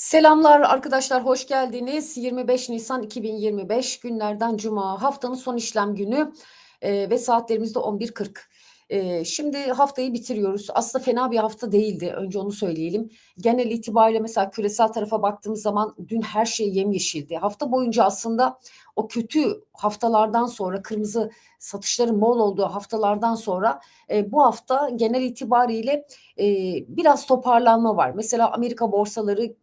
Selamlar arkadaşlar, hoş geldiniz. 25 Nisan 2025 günlerden Cuma, haftanın son işlem günü e, ve saatlerimiz de 11.40. E, şimdi haftayı bitiriyoruz. Aslında fena bir hafta değildi, önce onu söyleyelim. Genel itibariyle mesela küresel tarafa baktığımız zaman dün her şey yemyeşildi. Hafta boyunca aslında o kötü haftalardan sonra, kırmızı satışların bol olduğu haftalardan sonra e, bu hafta genel itibariyle e, biraz toparlanma var. Mesela Amerika borsaları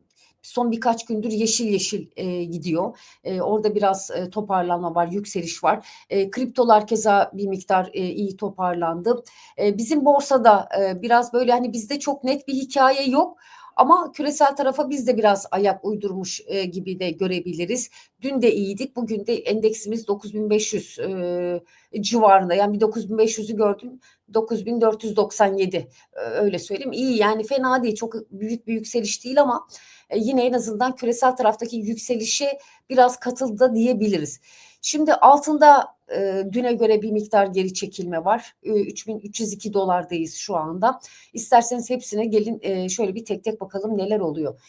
son birkaç gündür yeşil yeşil e, gidiyor. E, orada biraz e, toparlanma var, yükseliş var. E, kriptolar keza bir miktar e, iyi toparlandı. E, bizim borsada e, biraz böyle hani bizde çok net bir hikaye yok. Ama küresel tarafa biz de biraz ayak uydurmuş e, gibi de görebiliriz. Dün de iyiydik. Bugün de endeksimiz 9500 e, civarında. Yani bir 9500'ü gördüm. 9497 e, öyle söyleyeyim. İyi yani fena değil. Çok büyük bir yükseliş değil ama e, yine en azından küresel taraftaki yükselişe biraz katıldı diyebiliriz. Şimdi altında e, düne göre bir miktar geri çekilme var. E, 3302 dolardayız şu anda. İsterseniz hepsine gelin şöyle bir tek tek bakalım neler oluyor.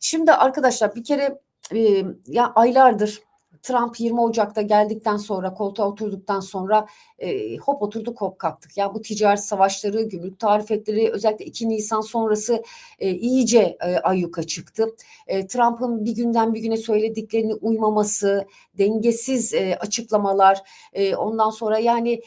Şimdi arkadaşlar bir kere e, ya aylardır Trump 20 Ocak'ta geldikten sonra koltuğa oturduktan sonra e, hop oturduk hop kalktık. Ya bu ticaret savaşları, gümrük tarifetleri özellikle 2 Nisan sonrası e, iyice e, ayyuka çıktı. E, Trump'ın bir günden bir güne söylediklerini uymaması, dengesiz e, açıklamalar, e, ondan sonra yani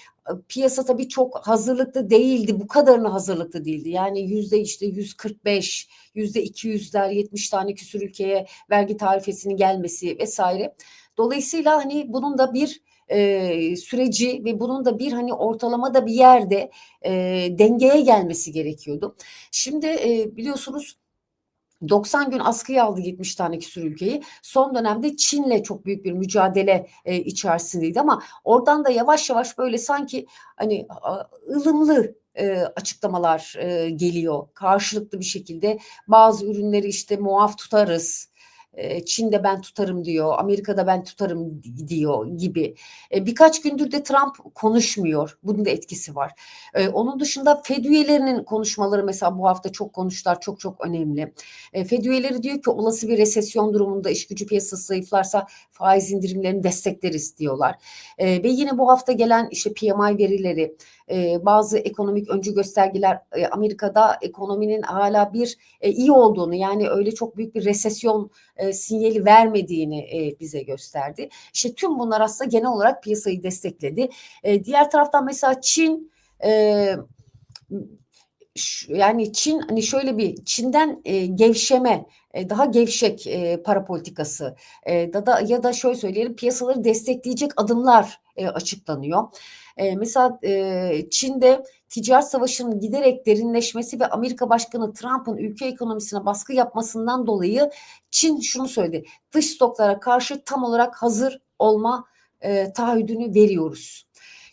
piyasa tabii çok hazırlıklı değildi. Bu kadarına hazırlıklı değildi. Yani yüzde işte 145, yüzde 200'ler 70 tane küsür ülkeye vergi tarifesinin gelmesi vesaire. Dolayısıyla hani bunun da bir e, süreci ve bunun da bir hani ortalamada bir yerde e, dengeye gelmesi gerekiyordu. Şimdi e, biliyorsunuz 90 gün askıya aldı 70 tane küsur ülkeyi. Son dönemde Çin'le çok büyük bir mücadele e, içerisindeydi ama oradan da yavaş yavaş böyle sanki hani ılımlı e, açıklamalar e, geliyor. Karşılıklı bir şekilde bazı ürünleri işte muaf tutarız Çin'de ben tutarım diyor, Amerika'da ben tutarım diyor gibi. Birkaç gündür de Trump konuşmuyor. Bunun da etkisi var. Onun dışında Fed üyelerinin konuşmaları mesela bu hafta çok konuştular, çok çok önemli. Fed üyeleri diyor ki olası bir resesyon durumunda iş gücü piyasası zayıflarsa faiz indirimlerini destekleriz diyorlar. Ve yine bu hafta gelen işte PMI verileri, bazı ekonomik öncü göstergeler Amerika'da ekonominin hala bir iyi olduğunu yani öyle çok büyük bir resesyon e, sinyali vermediğini e, bize gösterdi. İşte tüm bunlar aslında genel olarak piyasayı destekledi. E, diğer taraftan mesela Çin e, yani Çin hani şöyle bir Çin'den e, gevşeme e, daha gevşek e, para politikası e, da, da ya da şöyle söyleyelim piyasaları destekleyecek adımlar e, açıklanıyor. E, mesela e, Çin'de ticaret savaşının giderek derinleşmesi ve Amerika Başkanı Trump'ın ülke ekonomisine baskı yapmasından dolayı Çin şunu söyledi. Dış stoklara karşı tam olarak hazır olma e, taahhüdünü veriyoruz.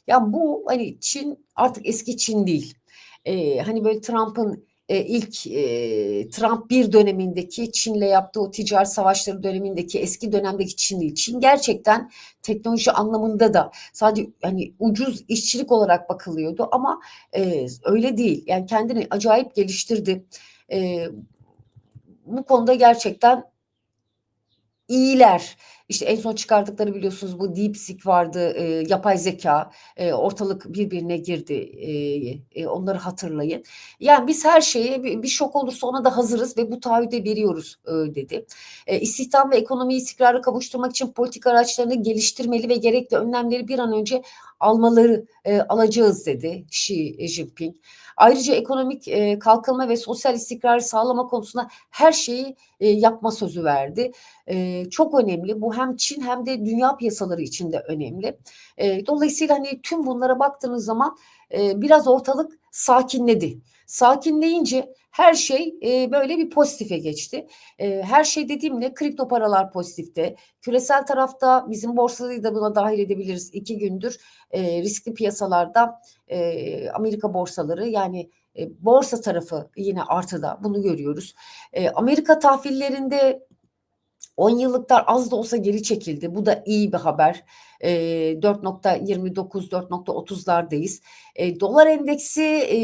Ya bu hani Çin artık eski Çin değil. E, hani böyle Trump'ın e, ilk e, Trump bir dönemindeki Çin'le yaptığı o ticaret savaşları dönemindeki eski dönemdeki Çin değil. Çin gerçekten teknoloji anlamında da sadece hani ucuz işçilik olarak bakılıyordu ama e, öyle değil. Yani kendini acayip geliştirdi. E, bu konuda gerçekten iyiler. İşte en son çıkardıkları biliyorsunuz bu DeepSeek vardı, e, yapay zeka, e, ortalık birbirine girdi. E, e, onları hatırlayın. Yani biz her şeye bir, bir şok olursa ona da hazırız ve bu taahhüde veriyoruz e, dedi. E, istihdam ve ekonomi istikrarı kavuşturmak için politik araçlarını geliştirmeli ve gerekli önlemleri bir an önce almaları e, alacağız dedi Xi Jinping. Ayrıca ekonomik e, kalkınma ve sosyal istikrarı sağlama konusunda her şeyi e, yapma sözü verdi. E, çok önemli. Bu hem Çin hem de dünya piyasaları için de önemli. E, dolayısıyla hani tüm bunlara baktığınız zaman e, biraz ortalık sakinledi. Sakinleyince her şey e, böyle bir pozitife geçti. E, her şey dediğimle kripto paralar pozitifte. Küresel tarafta bizim borsayı da buna dahil edebiliriz. İki gündür e, riskli piyasalarda e, Amerika borsaları yani e, borsa tarafı yine artıda bunu görüyoruz. E, Amerika tahvillerinde 10 yıllıklar az da olsa geri çekildi. Bu da iyi bir haber. E, 4.29 4.30'lardayız. E, dolar endeksi e,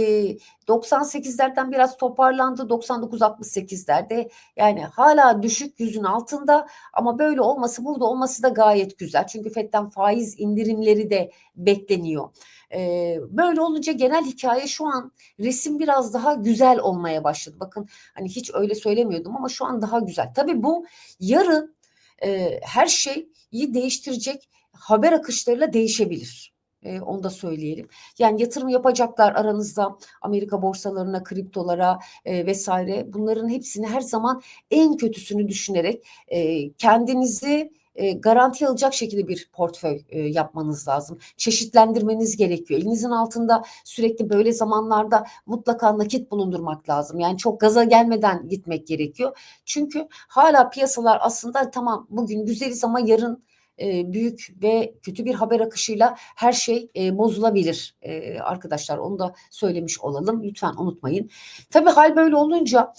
98'lerden biraz toparlandı 99-68'lerde yani hala düşük yüzün altında ama böyle olması burada olması da gayet güzel. Çünkü FED'den faiz indirimleri de bekleniyor. Ee, böyle olunca genel hikaye şu an resim biraz daha güzel olmaya başladı. Bakın hani hiç öyle söylemiyordum ama şu an daha güzel. Tabii bu yarın e, her şeyi değiştirecek haber akışlarıyla değişebilir. E, onu da söyleyelim. Yani yatırım yapacaklar aranızda Amerika borsalarına, kriptolara e, vesaire. Bunların hepsini her zaman en kötüsünü düşünerek e, kendinizi e, garanti alacak şekilde bir portföy e, yapmanız lazım. Çeşitlendirmeniz gerekiyor. Elinizin altında sürekli böyle zamanlarda mutlaka nakit bulundurmak lazım. Yani çok gaza gelmeden gitmek gerekiyor. Çünkü hala piyasalar aslında tamam bugün güzeliz ama yarın e, büyük ve kötü bir haber akışıyla her şey e, bozulabilir e, arkadaşlar. Onu da söylemiş olalım. Lütfen unutmayın. Tabii hal böyle olunca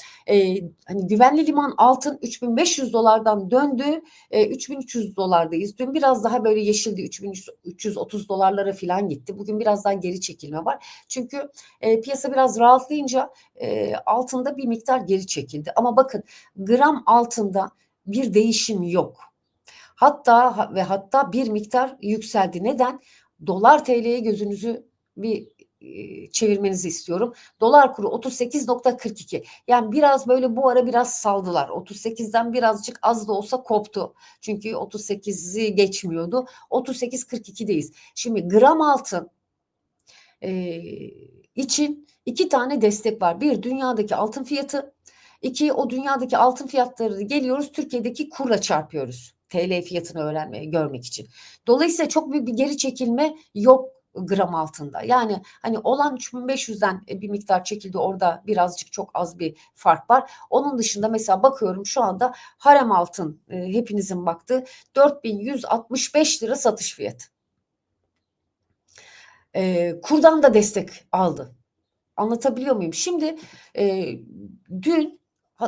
hani güvenli liman altın 3500 dolardan döndü. E, 3300 dolardayız. Dün biraz daha böyle yeşildi. 3330 dolarlara falan gitti. Bugün biraz daha geri çekilme var. Çünkü piyasa biraz rahatlayınca altında bir miktar geri çekildi. Ama bakın gram altında bir değişim yok. Hatta ve hatta bir miktar yükseldi. Neden? Dolar TL'ye gözünüzü bir çevirmenizi istiyorum. Dolar kuru 38.42. Yani biraz böyle bu ara biraz saldılar. 38'den birazcık az da olsa koptu. Çünkü 38'i geçmiyordu. 38.42'deyiz. Şimdi gram altın e, için iki tane destek var. Bir dünyadaki altın fiyatı. İki o dünyadaki altın fiyatları geliyoruz Türkiye'deki kurla çarpıyoruz. TL fiyatını öğrenmeye görmek için. Dolayısıyla çok büyük bir geri çekilme yok gram altında. Yani hani olan 3500'den e, bir miktar çekildi orada birazcık çok az bir fark var. Onun dışında mesela bakıyorum şu anda harem altın e, hepinizin baktığı 4165 lira satış fiyatı. E, kurdan da destek aldı. Anlatabiliyor muyum? Şimdi e, dün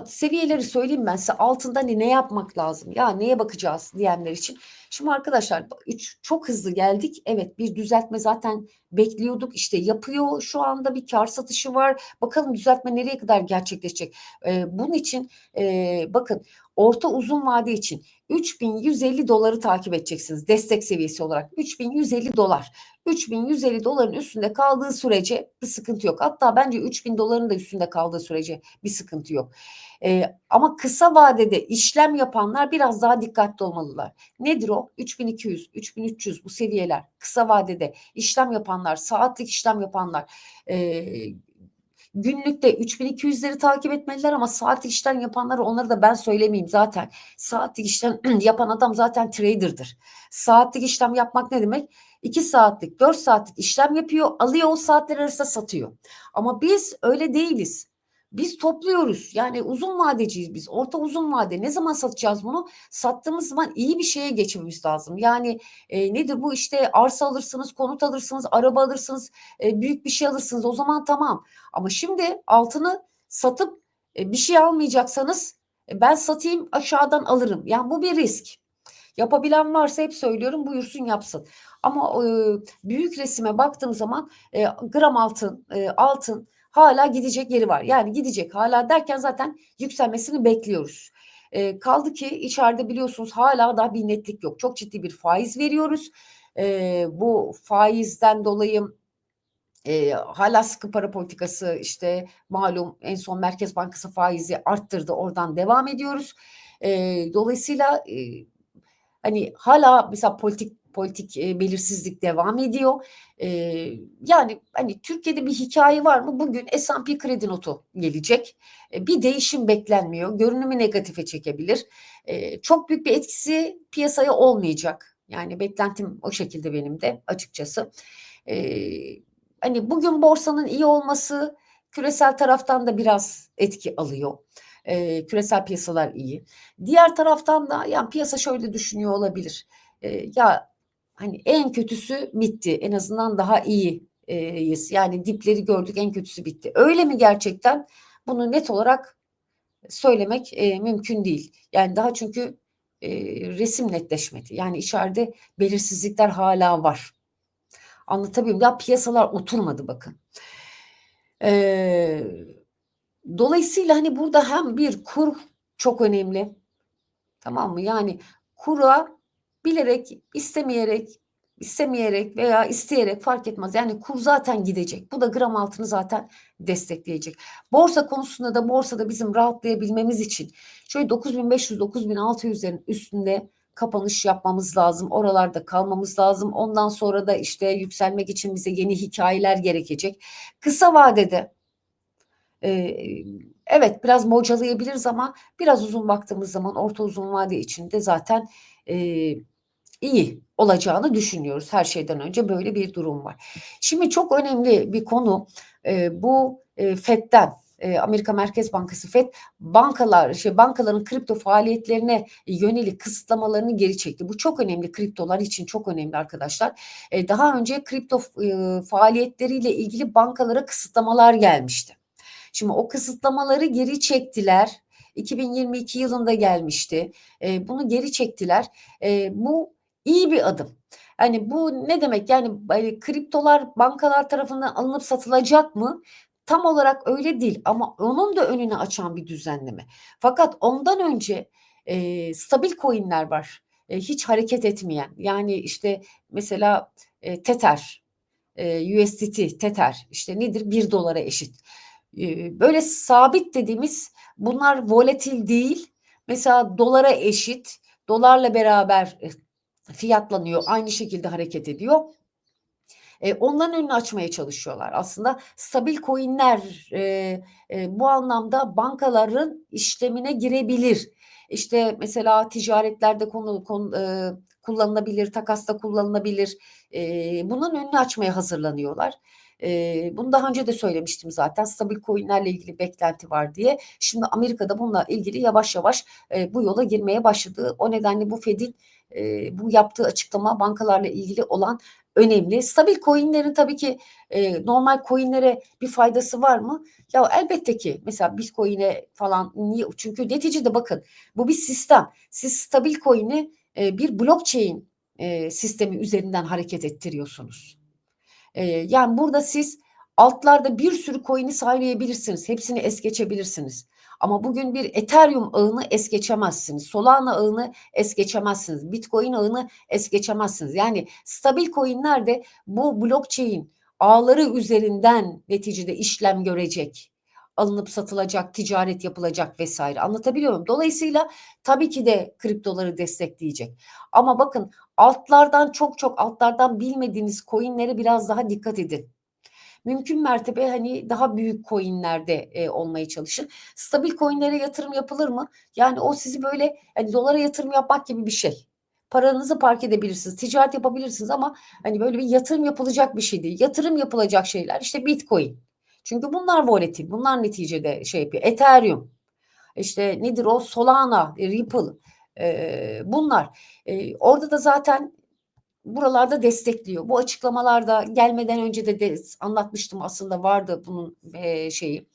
seviyeleri söyleyeyim ben size altında hani ne yapmak lazım ya neye bakacağız diyenler için. Şimdi arkadaşlar üç, çok hızlı geldik. Evet bir düzeltme zaten bekliyorduk. İşte yapıyor şu anda bir kar satışı var. Bakalım düzeltme nereye kadar gerçekleşecek. Ee, bunun için e, bakın orta uzun vade için 3150 doları takip edeceksiniz destek seviyesi olarak. 3150 dolar. 3150 doların üstünde kaldığı sürece bir sıkıntı yok. Hatta bence 3000 doların da üstünde kaldığı sürece bir sıkıntı yok. Ee, ama kısa vadede işlem yapanlar biraz daha dikkatli olmalılar. Nedir o? 3200 3300 bu seviyeler kısa vadede işlem yapanlar saatlik işlem yapanlar e, Günlükte 3200'leri takip etmeliler ama saatlik işlem yapanları onları da ben söylemeyeyim zaten. Saatlik işlem yapan adam zaten trader'dır. Saatlik işlem yapmak ne demek? 2 saatlik, 4 saatlik işlem yapıyor, alıyor o saatler arasında satıyor. Ama biz öyle değiliz. Biz topluyoruz. Yani uzun vadeciyiz biz. Orta uzun vade. Ne zaman satacağız bunu? Sattığımız zaman iyi bir şeye geçmemiz lazım. Yani e, nedir bu işte arsa alırsınız, konut alırsınız, araba alırsınız, e, büyük bir şey alırsınız. O zaman tamam. Ama şimdi altını satıp e, bir şey almayacaksanız e, ben satayım aşağıdan alırım. Yani bu bir risk. Yapabilen varsa hep söylüyorum buyursun yapsın. Ama e, büyük resime baktığım zaman e, gram altın, e, altın hala gidecek yeri var. Yani gidecek hala derken zaten yükselmesini bekliyoruz. E, kaldı ki içeride biliyorsunuz hala daha bir netlik yok. Çok ciddi bir faiz veriyoruz. E, bu faizden dolayı e, hala sıkı para politikası işte malum en son Merkez Bankası faizi arttırdı. Oradan devam ediyoruz. E, dolayısıyla e, hani hala mesela politik politik e, belirsizlik devam ediyor. E, yani hani Türkiye'de bir hikaye var mı? Bugün S&P kredi notu gelecek. E, bir değişim beklenmiyor. Görünümü negatife çekebilir. E, çok büyük bir etkisi piyasaya olmayacak. Yani beklentim o şekilde benim de açıkçası. E, hani bugün borsanın iyi olması küresel taraftan da biraz etki alıyor. E, küresel piyasalar iyi. Diğer taraftan da yani piyasa şöyle düşünüyor olabilir. E, ya hani en kötüsü bitti. En azından daha iyiyiz. Yani dipleri gördük en kötüsü bitti. Öyle mi gerçekten? Bunu net olarak söylemek e, mümkün değil. Yani daha çünkü e, resim netleşmedi. Yani içeride belirsizlikler hala var. Anlatabiliyor muyum? Ya piyasalar oturmadı bakın. Eee, dolayısıyla, hani, burada hem bir kur çok önemli, tamam mı? Yani kura bilerek, istemeyerek, istemeyerek veya isteyerek fark etmez. Yani kur zaten gidecek. Bu da gram altını zaten destekleyecek. Borsa konusunda da borsada bizim rahatlayabilmemiz için şöyle 9500-9600'lerin üstünde kapanış yapmamız lazım. Oralarda kalmamız lazım. Ondan sonra da işte yükselmek için bize yeni hikayeler gerekecek. Kısa vadede Eee, evet biraz bocalayabiliriz ama biraz uzun baktığımız zaman orta uzun vade içinde zaten eee, iyi olacağını düşünüyoruz. Her şeyden önce böyle bir durum var. Şimdi çok önemli bir konu eee, bu eee, FED'den eee, Amerika Merkez Bankası FED bankalar şey bankaların kripto faaliyetlerine yönelik kısıtlamalarını geri çekti. Bu çok önemli kriptolar için çok önemli arkadaşlar. Eee, daha önce kripto eee, faaliyetleriyle ilgili bankalara kısıtlamalar gelmişti. Şimdi o kısıtlamaları geri çektiler. 2022 yılında gelmişti. E, bunu geri çektiler. E, bu iyi bir adım. Hani bu ne demek? Yani hani kriptolar bankalar tarafından alınıp satılacak mı? Tam olarak öyle değil ama onun da önünü açan bir düzenleme. Fakat ondan önce e, stabil coinler var. E, hiç hareket etmeyen. Yani işte mesela e, Tether, e, USDT, Tether işte nedir? 1 dolara eşit böyle sabit dediğimiz bunlar volatil değil. Mesela dolara eşit, dolarla beraber fiyatlanıyor, aynı şekilde hareket ediyor. E, onların önünü açmaya çalışıyorlar. Aslında stabil coinler e, e, bu anlamda bankaların işlemine girebilir. İşte mesela ticaretlerde konu, konu e, kullanılabilir, takasta kullanılabilir. E, bunun önünü açmaya hazırlanıyorlar. E, bunu daha önce de söylemiştim zaten. Stabil coinlerle ilgili beklenti var diye. Şimdi Amerika'da bununla ilgili yavaş yavaş e, bu yola girmeye başladı. O nedenle bu Fed'in e, bu yaptığı açıklama bankalarla ilgili olan önemli. Stabil coinlerin tabii ki e, normal coinlere bir faydası var mı? Ya elbette ki mesela Bitcoin'e falan niye? Çünkü neticede bakın bu bir sistem. Siz stabil coin'i e, bir blockchain e, sistemi üzerinden hareket ettiriyorsunuz. E, yani burada siz altlarda bir sürü coin'i sahipleyebilirsiniz. Hepsini es geçebilirsiniz. Ama bugün bir Ethereum ağını es geçemezsiniz. Solana ağını es geçemezsiniz. Bitcoin ağını es geçemezsiniz. Yani stabil coinler de bu blockchain ağları üzerinden neticede işlem görecek. Alınıp satılacak, ticaret yapılacak vesaire. Anlatabiliyor muyum? Dolayısıyla tabii ki de kriptoları destekleyecek. Ama bakın altlardan çok çok altlardan bilmediğiniz coinlere biraz daha dikkat edin. Mümkün mertebe hani daha büyük coinlerde e, olmaya çalışın. Stabil coinlere yatırım yapılır mı? Yani o sizi böyle hani dolara yatırım yapmak gibi bir şey. Paranızı park edebilirsiniz, ticaret yapabilirsiniz ama hani böyle bir yatırım yapılacak bir şey değil. Yatırım yapılacak şeyler işte Bitcoin. Çünkü bunlar volatil, bunlar neticede şey yapıyor. Ethereum, işte nedir o Solana, Ripple, e, bunlar. E, orada da zaten buralarda destekliyor. Bu açıklamalarda gelmeden önce de, de anlatmıştım aslında vardı bunun e, şeyi.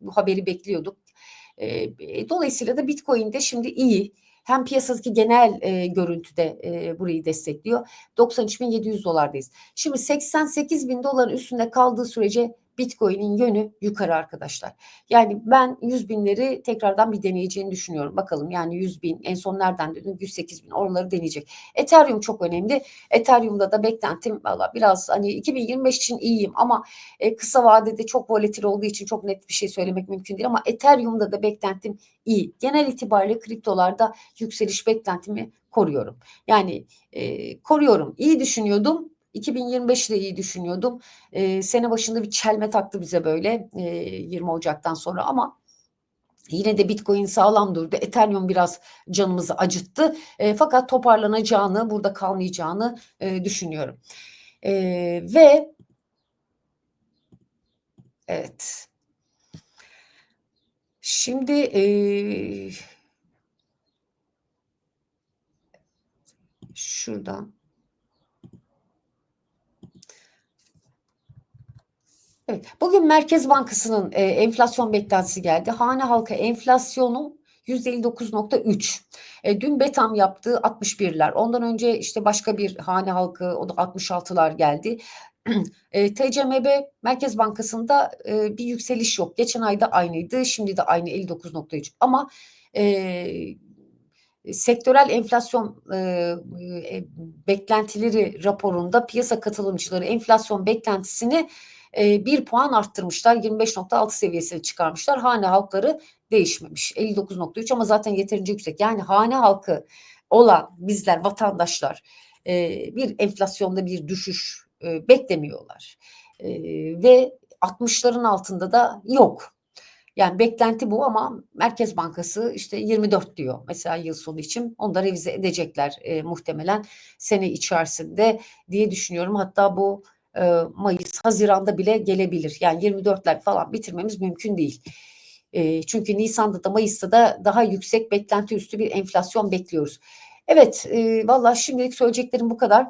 Bu haberi bekliyorduk. E, dolayısıyla da Bitcoin'de şimdi iyi. Hem piyasadaki genel e, görüntüde e, burayı destekliyor. 93.700 dolardayız. Şimdi 88 bin doların üstünde kaldığı sürece Bitcoin'in yönü yukarı arkadaşlar. Yani ben 100 binleri tekrardan bir deneyeceğini düşünüyorum. Bakalım yani 100 bin en son nereden dedim 108 bin oraları deneyecek. Ethereum çok önemli. Ethereum'da da beklentim valla biraz hani 2025 için iyiyim ama e, kısa vadede çok volatil olduğu için çok net bir şey söylemek mümkün değil ama Ethereum'da da beklentim iyi. Genel itibariyle kriptolarda yükseliş beklentimi koruyorum. Yani e, koruyorum. İyi düşünüyordum 2025 ile iyi düşünüyordum. E, sene başında bir çelme taktı bize böyle e, 20 Ocak'tan sonra ama Yine de Bitcoin sağlam durdu. Ethereum biraz canımızı acıttı. E, fakat toparlanacağını, burada kalmayacağını e, düşünüyorum. E, ve evet. Şimdi e, şuradan Evet, bugün Merkez Bankası'nın e, enflasyon beklentisi geldi. Hane halka enflasyonu %59.3. E, dün Betam yaptığı 61'ler. Ondan önce işte başka bir hane halkı o da 66'lar geldi. Eee, TCMB Merkez Bankası'nda, eee, bir yükseliş yok. Geçen ay da aynıydı, şimdi de aynı 59.3 ama, eee, sektörel enflasyon, eee, eee, beklentileri raporunda piyasa katılımcıları enflasyon beklentisini, eee, 1 puan arttırmışlar. 25.6 seviyesine çıkarmışlar. Hane halkları değişmemiş. 59.3 ama zaten yeterince yüksek. Yani hane halkı olan bizler, vatandaşlar, eee, bir enflasyonda bir düşüş, eee, beklemiyorlar. Eee, ve 60'ların altında da yok. Yani beklenti bu ama Merkez Bankası işte 24 diyor mesela yıl sonu için. Onu da revize edecekler, eee, muhtemelen sene içerisinde diye düşünüyorum. Hatta bu, eee, mayıs, haziranda bile gelebilir. Yani 24'ler falan bitirmemiz mümkün değil. Eee, çünkü nisan'da da mayıs'ta da daha yüksek beklenti üstü bir enflasyon bekliyoruz. Evet, eee, valla şimdilik söyleyeceklerim bu kadar.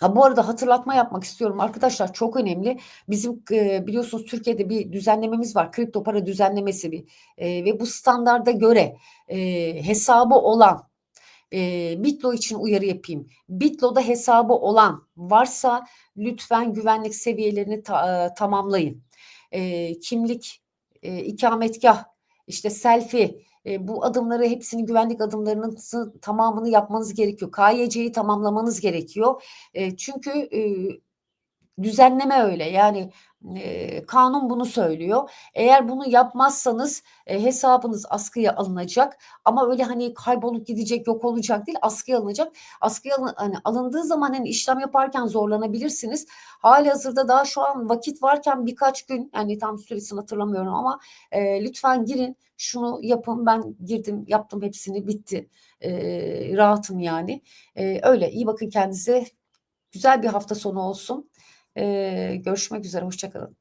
Ha, bu arada hatırlatma yapmak istiyorum arkadaşlar çok önemli. Bizim, eee, biliyorsunuz Türkiye'de bir düzenlememiz var. Kripto para düzenlemesi bir, eee, ve bu standarda göre, eee, hesabı olan, eee, Bitlo için uyarı yapayım. Bitlo'da hesabı olan varsa lütfen güvenlik seviyelerini ta eee, tamamlayın. Eee, kimlik, eee, ikametgâh, işte selfie, eee, bu adımları hepsini güvenlik adımlarınızın tamamını yapmanız gerekiyor. KYC'yi tamamlamanız gerekiyor. Eee, çünkü, eee, düzenleme öyle. Yani, eee, kanun bunu söylüyor. Eğer bunu yapmazsanız, eee, hesabınız askıya alınacak ama öyle hani kaybolup gidecek, yok olacak değil, askıya alınacak. Askıya alın hani alındığı zaman hani işlem yaparken zorlanabilirsiniz. Hâlihazırda daha şu an vakit varken birkaç gün, yani tam süresini hatırlamıyorum ama, eee, lütfen girin, şunu yapın. Ben girdim, yaptım hepsini, bitti. Eee, rahatım yani. Eee, öyle. İyi bakın kendinize. Güzel bir hafta sonu olsun. Eee, görüşmek üzere, hoşça kalın.